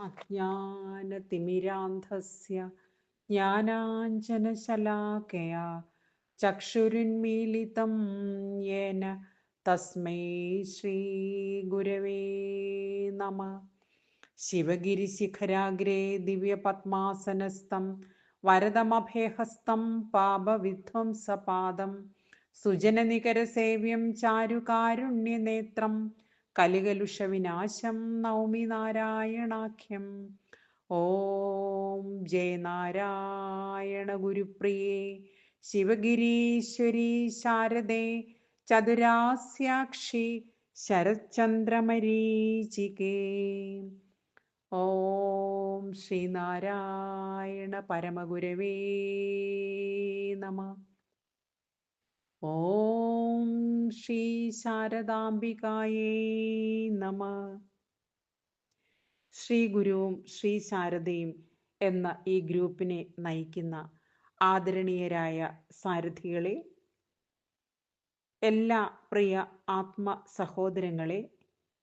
അജ്ഞാനതിമിരാന്ധസ്യ ജ്ഞാനാഞ്ജനശലാകയാ ചക്ഷുരുന്മീലിതം യേന തസ്മൈ ശ്രീഗുരവേ നമ. ശിവഗിരിശിഖരാഗ്രേ ദിവ്യപത്മാസനസ്ഥം വരദമഭേഹസ്തം പാപവിധ്വംസപാദം സുജനനികരസേവ്യം ചാരുകാരുണ്യനേത്രം കലികലുഷ വിനാശം നൗമി നാരായണാഖ്യം. ഓം ജയ നാരായണ ഗുരുപ്രിയേ ശിവഗിരീശ്വരി ശാരദേ ചതുരാസ്യാക്ഷി ശരച്ചന്ദ്രമരീചികേ ഓം ശ്രീനാരായണ പരമഗുരവേ നമ. ഓം ശ്രീ ശാരദാംബികായേ നമ. ശ്രീ ഗുരുവും ശ്രീ ശാരദയും എന്ന ഈ ഗ്രൂപ്പിനെ നയിക്കുന്ന ആദരണീയരായ സാരഥികളെ എല്ലാ പ്രിയ ആത്മ സഹോദരങ്ങളെ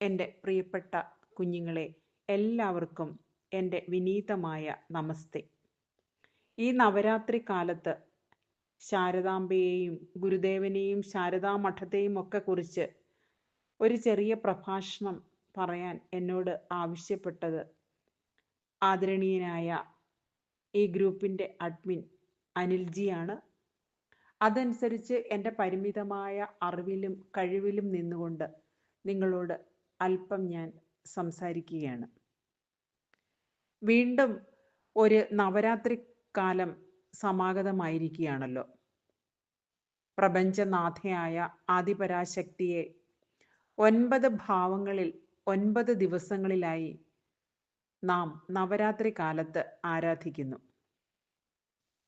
എന്റെ പ്രിയപ്പെട്ട കുഞ്ഞുങ്ങളെ എല്ലാവർക്കും എന്റെ വിനീതമായ നമസ്തേ. ഈ നവരാത്രി കാലത്ത് ശാരദാംബയെയും ഗുരുദേവനെയും ശാരദാ മഠത്തെയും ഒക്കെ കുറിച്ച് ഒരു ചെറിയ പ്രഭാഷണം പറയാൻ എന്നോട് ആവശ്യപ്പെട്ടത് ആദരണീയനായ ഈ ഗ്രൂപ്പിന്റെ അഡ്മിൻ അനിൽജിയാണ്. അതനുസരിച്ച് എന്റെ പരിമിതമായ അറിവിലും കഴിവിലും നിന്നുകൊണ്ട് നിങ്ങളോട് അല്പം ഞാൻ സംസാരിക്കുകയാണ്. വീണ്ടും ഒരു നവരാത്രി കാലം സമാഗതമായിരിക്കുകയാണല്ലോ. പ്രപഞ്ചനാഥയായ ആദിപരാശക്തിയെ ഒൻപത് ഭാവങ്ങളിൽ ഒൻപത് ദിവസങ്ങളിലായി നാം നവരാത്രി കാലത്ത് ആരാധിക്കുന്നു.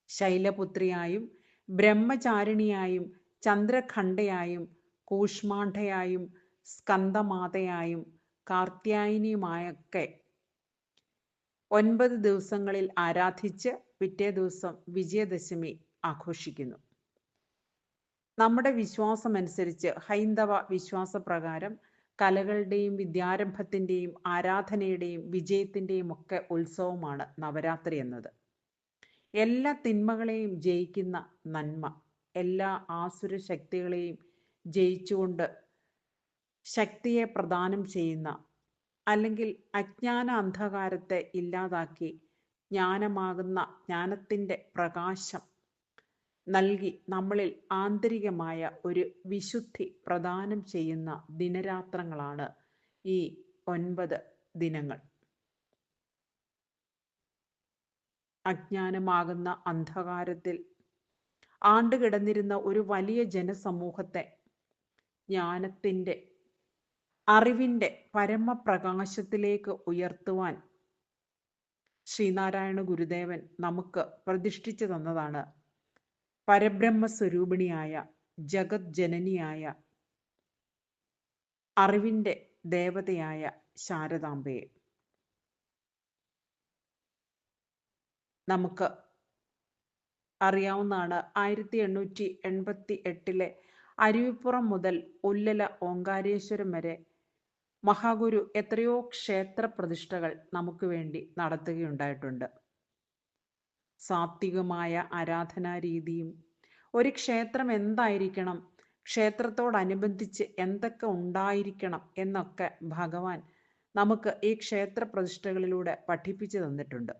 ശൈലപുത്രിയായും ബ്രഹ്മചാരിണിയായും ചന്ദ്രഖണ്ഡയായും കൂഷ്മാണ്ഡയായും സ്കന്ദമാതയായും കാർത്യായനിയുമായൊക്കെ ഒൻപത് ദിവസങ്ങളിൽ ആരാധിച്ച് പിറ്റേ ദിവസം വിജയദശമി ആഘോഷിക്കുന്നു. നമ്മുടെ വിശ്വാസം അനുസരിച്ച് ഹൈന്ദവ വിശ്വാസപ്രകാരം കലകളുടെയും വിദ്യാരംഭത്തിന്റെയും ആരാധനയുടെയും വിജയത്തിന്റെയും ഒക്കെ ഉത്സവമാണ് നവരാത്രി എന്നത്. എല്ലാ തിന്മകളെയും ജയിക്കുന്ന നന്മ എല്ലാ ആസുര ശക്തികളെയും ജയിച്ചുകൊണ്ട് ശക്തിയെ പ്രദാനം ചെയ്യുന്ന അല്ലെങ്കിൽ അജ്ഞാന അന്ധകാരത്തെ ഇല്ലാതാക്കി ജ്ഞാനമാകുന്ന ജ്ഞാനത്തിന്റെ പ്രകാശം നൽകി നമ്മളിൽ ആന്തരികമായ ഒരു വിശുദ്ധി പ്രദാനം ചെയ്യുന്ന ദിനരാത്രങ്ങളാണ് ഈ ഒൻപത് ദിനങ്ങൾ. അജ്ഞാനമാകുന്ന അന്ധകാരത്തിൽ ആണ്ടുകിടന്നിരുന്ന ഒരു വലിയ ജനസമൂഹത്തെ ജ്ഞാനത്തിന്റെ അറിവിന്റെ പരമപ്രകാശത്തിലേക്ക് ഉയർത്തുവാൻ ശ്രീനാരായണ ഗുരുദേവൻ നമുക്ക് പ്രതിഷ്ഠിച്ചു തന്നതാണ്. പരബ്രഹ്മ സ്വരൂപിണിയായ ജഗത് ജനനിയായ അറിവിന്റെ ദേവതയായ ശാരദാംബയെ നമുക്ക് അറിയാവുന്നതാണ്. ആയിരത്തി എണ്ണൂറ്റി എൺപത്തി എട്ടിലെ അരുവിപ്പുറം മുതൽ ഉല്ലല ഓങ്കാരേശ്വരം വരെ മഹാഗുരു എത്രയോ ക്ഷേത്ര പ്രതിഷ്ഠകൾ നമുക്ക് വേണ്ടി നടത്തുകയുണ്ടായിട്ടുണ്ട്. സാത്വികമായ ആരാധനാ രീതിയും ഒരു ക്ഷേത്രം എന്തായിരിക്കണം ക്ഷേത്രത്തോടനുബന്ധിച്ച് എന്തൊക്കെ ഉണ്ടായിരിക്കണം എന്നൊക്കെ ഭഗവാൻ നമുക്ക് ഈ ക്ഷേത്ര പ്രതിഷ്ഠകളിലൂടെ പഠിപ്പിച്ചു തന്നിട്ടുണ്ട്.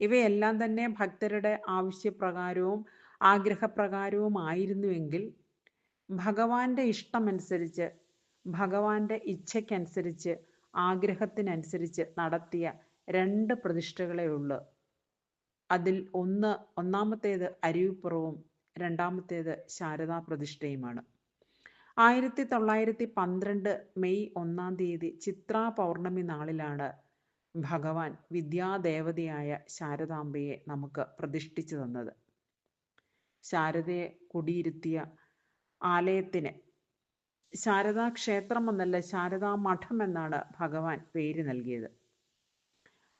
ഇവയെല്ലാം തന്നെ ഭക്തരുടെ ആവശ്യപ്രകാരവും ആഗ്രഹപ്രകാരവുമായിരുന്നുവെങ്കിൽ ഭഗവാന്റെ ഇഷ്ടമനുസരിച്ച് ഭഗവാന്റെ ഇച്ഛയ്ക്കനുസരിച്ച് ആഗ്രഹത്തിനനുസരിച്ച് നടത്തിയ രണ്ട് പ്രതിഷ്ഠകളേ ഉള്ളൂ. അതിൽ ഒന്ന് ഒന്നാമത്തേത് അരുവിപ്പുറവും രണ്ടാമത്തേത് ശാരദാ പ്രതിഷ്ഠയുമാണ്. ആയിരത്തി തൊള്ളായിരത്തി പന്ത്രണ്ട് മെയ് ഒന്നാം തീയതി ചിത്രാ പൗർണമി നാളിലാണ് ഭഗവാൻ വിദ്യാദേവതയായ ശാരദാംബയെ നമുക്ക് പ്രതിഷ്ഠിച്ചു തന്നത്. ശാരദയെ കുടിയിരുത്തിയ ആലയത്തിന്. ശാരദാ ക്ഷേത്രം എന്നല്ല ശാരദാ മഠം എന്നാണ് ഭഗവാൻ പേര് നൽകിയത്.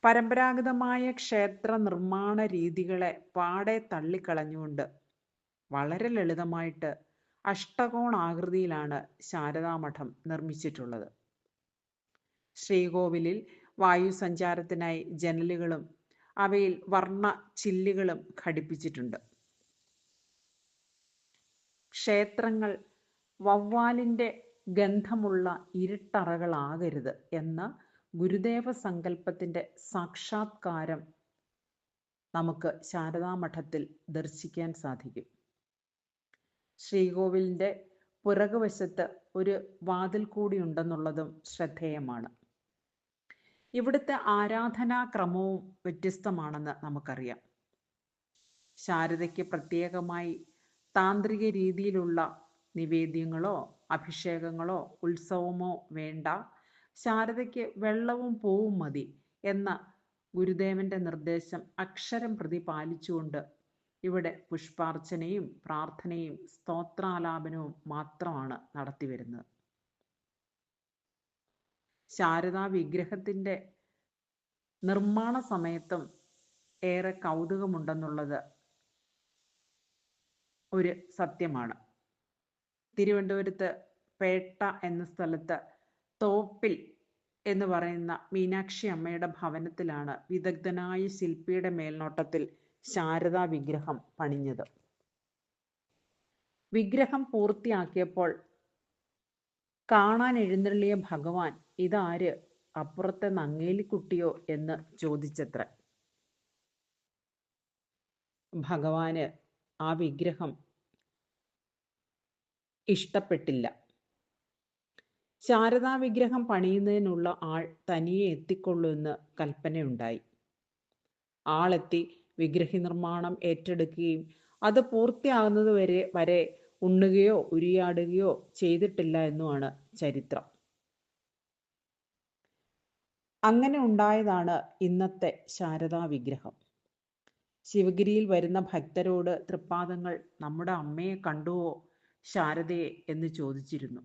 പരമ്പരാഗതമായ ക്ഷേത്ര നിർമ്മാണ രീതികളെ പാടെ തള്ളിക്കളഞ്ഞുകൊണ്ട് വളരെ ലളിതമായിട്ട് അഷ്ടകോണാകൃതിയിലാണ് ശാരദാമഠം നിർമ്മിച്ചിട്ടുള്ളത്. ശ്രീകോവിലിൽ വായു സഞ്ചാരത്തിനായി ജനലുകളും അവയിൽ വർണ ചില്ലുകളും ഘടിപ്പിച്ചിട്ടുണ്ട്. ക്ഷേത്രങ്ങൾ വവ്വാലിന്റെ ഗന്ധമുള്ള ഇരുട്ടറകളാകരുത് എന്ന ഗുരുദേവ സങ്കല്പത്തിന്റെ സാക്ഷാത്കാരം നമുക്ക് ശാരദാമഠത്തിൽ ദർശിക്കാൻ സാധിക്കും. ശ്രീകോവിലിന്റെ പുറകുവശത്ത് ഒരു വാതിൽ കൂടി ഉണ്ടെന്നുള്ളതും ശ്രദ്ധേയമാണ്. ഇവിടുത്തെ ആരാധനാ ക്രമവും വ്യത്യസ്തമാണെന്ന് നമുക്കറിയാം. ശാരദയ്ക്ക് പ്രത്യേകമായി താന്ത്രിക രീതിയിലുള്ള നിവേദ്യങ്ങളോ അഭിഷേകങ്ങളോ ഉത്സവമോ വേണ്ട. ശാരദയ്ക്ക് വെള്ളവും പൂവും മതി എന്ന ഗുരുദേവന്റെ നിർദ്ദേശം അക്ഷരം പ്രതി പാലിച്ചുകൊണ്ട് ഇവിടെ പുഷ്പാർച്ചനയും പ്രാർത്ഥനയും സ്തോത്രാലാപനവും മാത്രമാണ് നടത്തിവരുന്നത് ശാരദാ വിഗ്രഹത്തിന്റെ നിർമ്മാണ സമയത്തും ഏറെ കൗതുകമുണ്ടെന്നുള്ളത് ഒരു സത്യമാണ്. തിരുവനന്തപുരത്ത് പേട്ട എന്ന സ്ഥലത്ത് തോപ്പിൽ എന്ന് പറയുന്ന മീനാക്ഷി അമ്മയുടെ ഭവനത്തിലാണ് വിദഗ്ധനായ ശില്പിയുടെ മേൽനോട്ടത്തിൽ ശാരദാ വിഗ്രഹം പണിഞ്ഞത്. വിഗ്രഹം പൂർത്തിയാക്കിയപ്പോൾ കാണാൻ എഴുന്നള്ളിയ ഭഗവാൻ ഇതാര്? അപ്പുറത്തെ നങ്ങേലിക്കുട്ടിയോ? എന്ന് ചോദിച്ചത്ര. ഭഗവാന് ആ വിഗ്രഹം ഇഷ്ടപ്പെട്ടില്ല. ശാരദാ വിഗ്രഹം പണിയുന്നതിനുള്ള ആൾ തനിയെ എത്തിക്കൊള്ളൂ എന്ന് കൽപ്പനയുണ്ടായി. ആളെത്തി വിഗ്രഹ നിർമ്മാണം ഏറ്റെടുക്കുകയും അത് പൂർത്തിയാകുന്നത് വരെ വരെ ഉണ്ണുകയോ ഉരിയാടുകയോ ചെയ്തിട്ടില്ല എന്നുമാണ് ചരിത്രം. അങ്ങനെ ഉണ്ടായതാണ് ഇന്നത്തെ ശാരദാ വിഗ്രഹം. ശിവഗിരിയിൽ വരുന്ന ഭക്തരോട് തൃപ്പാദങ്ങൾ നമ്മുടെ അമ്മയെ കണ്ടുവോ ശാരദയെ എന്ന് ചോദിച്ചിരുന്നു.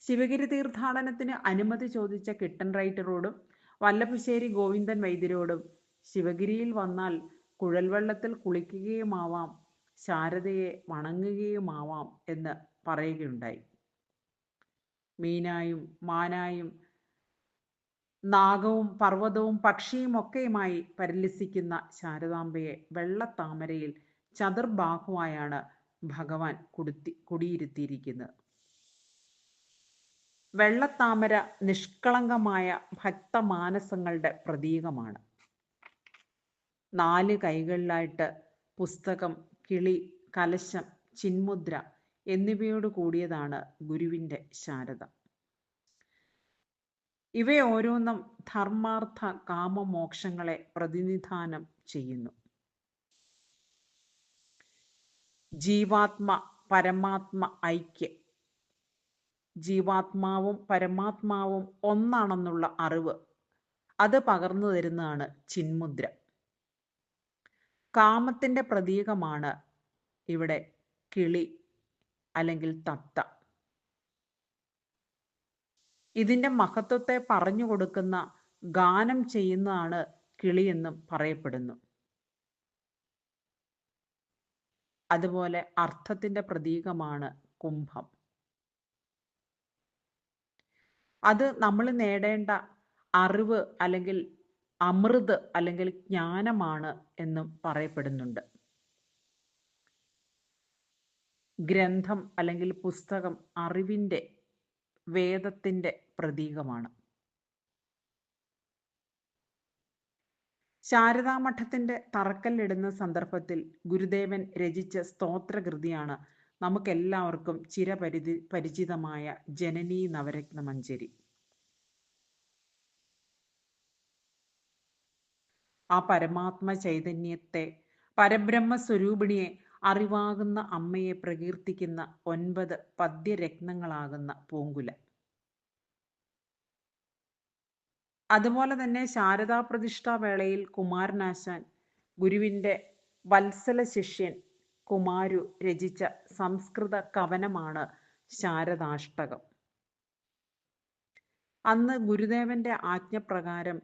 ശിവഗിരി തീർത്ഥാടനത്തിന് അനുമതി ചോദിച്ച കിട്ടൻ റൈറ്ററോടും വല്ലഭശ്ശേരി ഗോവിന്ദൻ വൈദ്യരോടും ശിവഗിരിയിൽ വന്നാൽ കുഴൽവെള്ളത്തിൽ കുളിക്കുകയുമാവാം ശാരദയെ വണങ്ങുകയുമാവാം എന്ന് പറയുകയുണ്ടായി. മീനായും മാനായും നാഗവും പർവതവും പക്ഷിയും ഒക്കെയുമായി പരിലസിക്കുന്ന ശാരദാംബയെ വെള്ളത്താമരയിൽ ചതുർബാഹുവായാണ് ഭഗവാൻ കുടുത്തി കുടിയിരുത്തിയിരിക്കുന്നത്. വെള്ളത്താമര നിഷ്കളങ്കമായ ഭക്തമാനസങ്ങളുടെ പ്രതീകമാണ്. നാല് കൈകളിലായിട്ട് പുസ്തകം കിളി കലശം ചിന്മുദ്ര എന്നിവയോട് കൂടിയതാണ് ഗുരുവിന്റെ ശാരദ. ഇവയോരോന്നും ധർമാർത്ഥ കാമമോക്ഷങ്ങളെ പ്രതിനിധാനം ചെയ്യുന്നു. ജീവാത്മ പരമാത്മ ഐക്യ. ജീവാത്മാവും പരമാത്മാവും ഒന്നാണെന്നുള്ള അറിവ് അത് പകർന്നു തരുന്നതാണ് ചിന്മുദ്ര. കാമത്തിന്റെ പ്രതീകമാണ് ഇവിടെ കിളി അല്ലെങ്കിൽ തത്ത. ഇതിന്റെ മഹത്വത്തെ പറഞ്ഞു കൊടുക്കുന്ന ഗാനം ചെയ്യുന്നതാണ് കിളിയെന്നും പറയപ്പെടുന്നു. അതുപോലെ അർത്ഥത്തിന്റെ പ്രതീകമാണ് കുംഭം. അത് നമ്മൾ നേടേണ്ട അറിവ് അല്ലെങ്കിൽ അമൃത് അല്ലെങ്കിൽ ജ്ഞാനമാണ് എന്നും പറയപ്പെടുന്നുണ്ട്. ഗ്രന്ഥം അല്ലെങ്കിൽ പുസ്തകം അറിവിന്റെ വേദത്തിന്റെ പ്രതീകമാണ്. ശാരദാമഠത്തിന്റെ തറക്കല്ലിടുന്ന സന്ദർഭത്തിൽ ഗുരുദേവൻ രചിച്ച സ്തോത്രകൃതിയാണ് നമുക്കെല്ലാവർക്കും ചിരപരിധി പരിചിതമായ ജനനീ നവരത്ന മഞ്ചരി. ആ പരമാത്മ ചൈതന്യത്തെ പരബ്രഹ്മ സ്വരൂപിണിയെ അറിവാകുന്ന അമ്മയെ പ്രകീർത്തിക്കുന്ന ഒൻപത് പദ്യരത്നങ്ങളാകുന്ന പൂങ്കുല. അതുപോലെ തന്നെ ശാരദാ പ്രതിഷ്ഠാ വേളയിൽ കുമാരനാശാൻ ഗുരുവിന്റെ വത്സല ശിഷ്യൻ കുമാരു രചിച്ച സംസ്കൃത കവനമാണ് ശാരദാഷ്ടകം. അന്ന് ഗുരുദേവന്റെ ആജ്ഞപ്രകാരം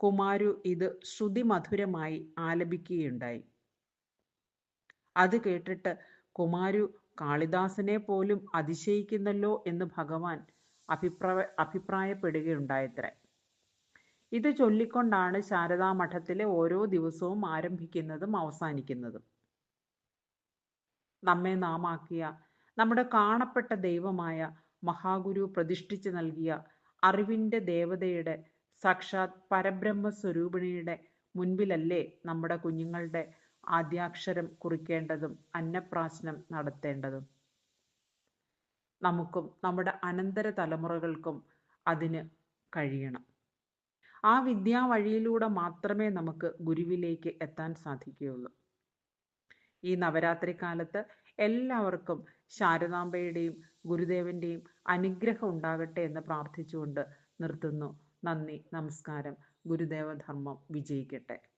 കുമാരു ഇത് ശ്രുതിമധുരമായി ആലപിക്കുകയുണ്ടായി. അത് കേട്ടിട്ട് കുമാരു കാളിദാസനെ പോലും അതിശയിക്കുന്നല്ലോ എന്ന് ഭഗവാൻ അഭിപ്രായ അഭിപ്രായപ്പെടുകയുണ്ടായത്രേ. ഇത് ചൊല്ലിക്കൊണ്ടാണ് ശാരദാ മഠത്തിലെ ഓരോ ദിവസവും ആരംഭിക്കുന്നതും അവസാനിക്കുന്നതും. നമ്മെ നാമാക്കിയ നമ്മുടെ കാണപ്പെട്ട ദൈവമായ മഹാഗുരു പ്രതിഷ്ഠിച്ചു നൽകിയ അറിവിന്റെ ദേവതയുടെ സാക്ഷാത് പരബ്രഹ്മ സ്വരൂപിണിയുടെ മുൻപിലല്ലേ നമ്മുടെ കുഞ്ഞുങ്ങളുടെ ആദ്യാക്ഷരം കുറിക്കേണ്ടതും അന്നപ്രാശനം നടത്തേണ്ടതും. നമുക്കും നമ്മുടെ അനന്തര തലമുറകൾക്കും അതിന് കഴിയണം. ആ വിദ്യാ വഴിയിലൂടെ മാത്രമേ നമുക്ക് ഗുരുവിലേക്ക് എത്താൻ സാധിക്കുകയുള്ളൂ. ഈ നവരാത്രി കാലത്ത് എല്ലാവർക്കും ശാരദാംബയുടെയും ഗുരുദേവന്റെയും അനുഗ്രഹം ഉണ്ടാകട്ടെ എന്ന് പ്രാർത്ഥിച്ചുകൊണ്ട് നിർത്തുന്നു. നന്ദി നമസ്കാരം. ഗുരുദേവധർമ്മം വിജയിക്കട്ടെ.